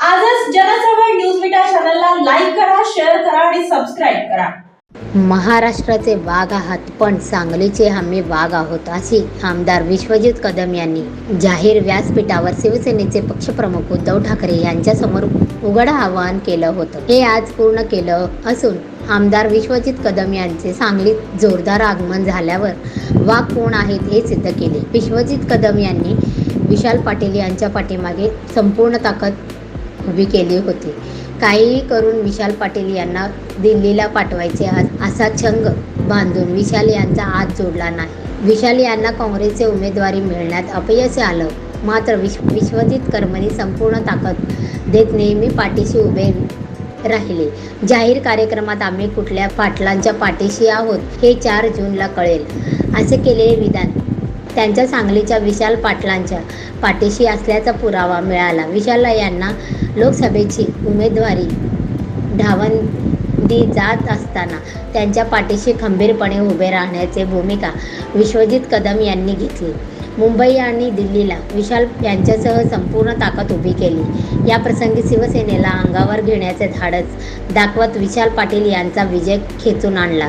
आजच जनचळवळ न्यूज विटा चॅनलला लाईक करा शेअर करा आणि सबस्क्राईब करा. महाराष्ट्राचे वाघ आहात पण सांगलीचे आम्ही वाघ आहोत अशी आमदार विश्वजित कदम यांनी जाहीर व्यासपीठावर शिवसेनेचे पक्षप्रमुख उद्धव ठाकरे यांच्यासमोर उघड आवाहन केलं होतं. हे आज पूर्ण केलं असून आमदार विश्वजित कदम यांचे सांगलीत जोरदार आगमन झाल्यावर वाघ कोण आहेत हे सिद्ध केले. विश्वजित कदम यांनी विशाल पाटील यांच्या पाठीमागे संपूर्ण ताकद उभी केली होती. काहीही करून विशाल पाटील यांना दिल्लीला पाठवायचे असा छंग बांधून विशाल यांचा हात जोडला नाही. विशाल यांना काँग्रेसचे उमेदवारी मिळण्यात अपयश आलं. मात्र विश्व विश्वजित कर्मनी संपूर्ण ताकद देत नेहमी पाठीशी उभे राहिले. जाहीर कार्यक्रमात आम्ही कुठल्या पाटलांच्या पाठीशी आहोत हे चार जूनला कळेल. असे केलेले विधान त्यांच्या सांगलीच्या विशाल पाटलांच्या पाठीशी असल्याचा पुरावा मिळाला. विशाला यांना लोकसभेची उमेदवारी ढावंडी जात असताना त्यांच्या पाठीशी खंबीरपणे उभे राहण्याची भूमिका विश्वजित कदम यांनी घेतली. मुंबई आणि दिल्लीला विशाल यांच्यासह संपूर्ण ताकद उभी केली. या प्रसंगी शिवसेनेला अंगावर घेण्याचे धाडस दाखवत विशाल पाटील यांचा विजय खेचून आणला.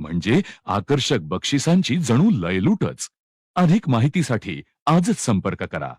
म्हणजे आकर्षक बक्षिसांची जणू लयलूटच. अधिक माहितीसाठी आजच संपर्क करा.